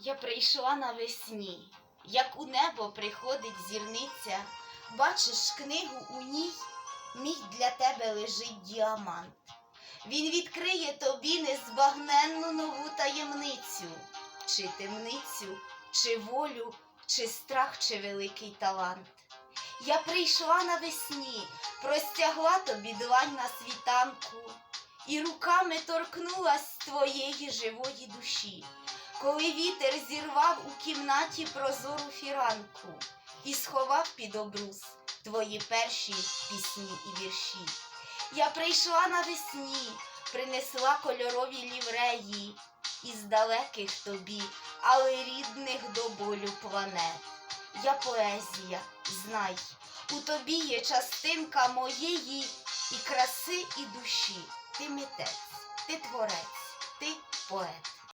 Я прийшла навесні, як у небо приходить зірниця. Бачиш книгу у ній, мій для тебе лежить діамант. Він відкриє тобі незбагненну нову таємницю, чи темницю, чи волю, чи страх, чи великий талант. Я прийшла навесні, простягла тобі длань на світанку, і руками торкнулась твоєї живої душі коли вітер зірвав у кімнаті прозору фіранку і сховав під обрус твої перші пісні і вірші. Я прийшла навесні, принесла кольорові лівреї із далеких тобі, але рідних до болю планет. Я поезія, знай, у тобі є частинка моєї і краси, і душі. Ти митець, ти творець, ти поет.